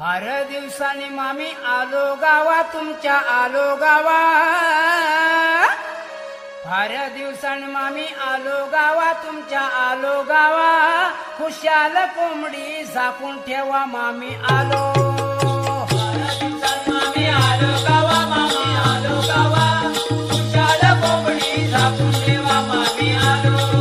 फार दिवसानी मामी आलो गावा तुमच्या आलो गावा. फार दिवसानी मामी आलो गावा तुमच्या आलो गावा. खुशाल कोंबडी झाकून ठेवा मामी आलो. मामी आलो गावा मामी आलो गावा. खुशाल कोंबडी झाकून ठेवा मामी आलो.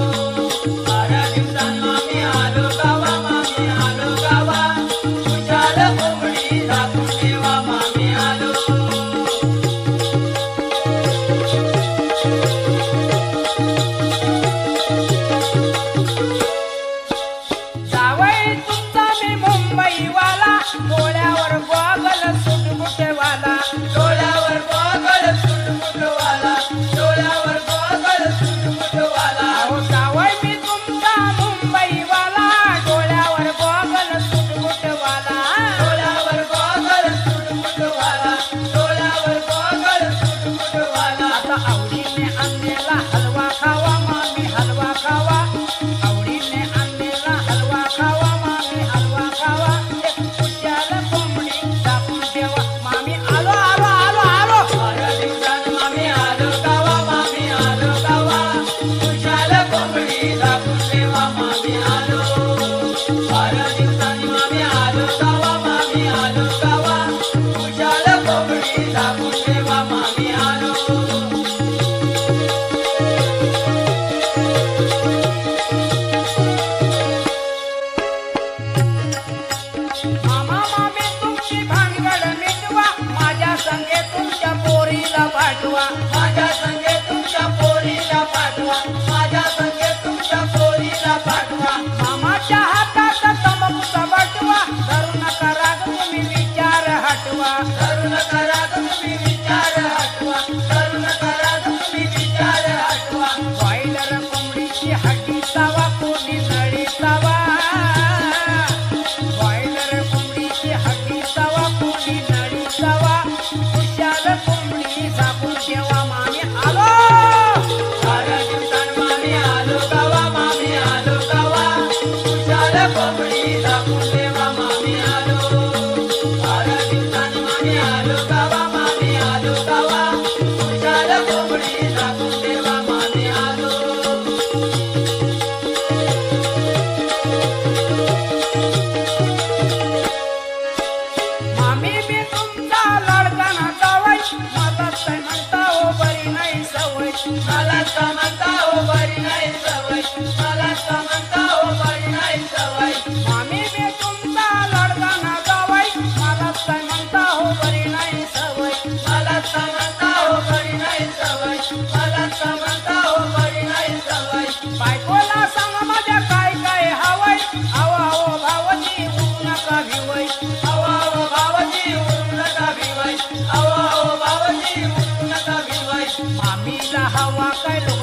पाठवा. माझ्या संगे तुमच्या पोरीला पाठवा. माझ्या संगे तुमच्या पोरीला पाठवा. मामाच्या हातात तंबाखूचा बटवा धरू नका राग तुम्ही विचार हटवा. धरू नका राग तुम्ही विचार हटवा. धरू नका राग तुम्ही विचार हटवा. बॉयलर कोंबडीची हड्डी तुमचा लडका ना जावई मला काय म्हणता हो बरी नाही सवय मला का म्हणता हो बरी नाही सवय मला का म्हणता हो बरी नाही सवय मामी मी तुमचा लडका ना जावई मला काय म्हणता हो बरी नाही सवय मला का म्हणता हो बरी नाही सवय मला का म्हणता हो बरी नाही सवय बायकोला सांग माझ्या काय काय हवय? I know.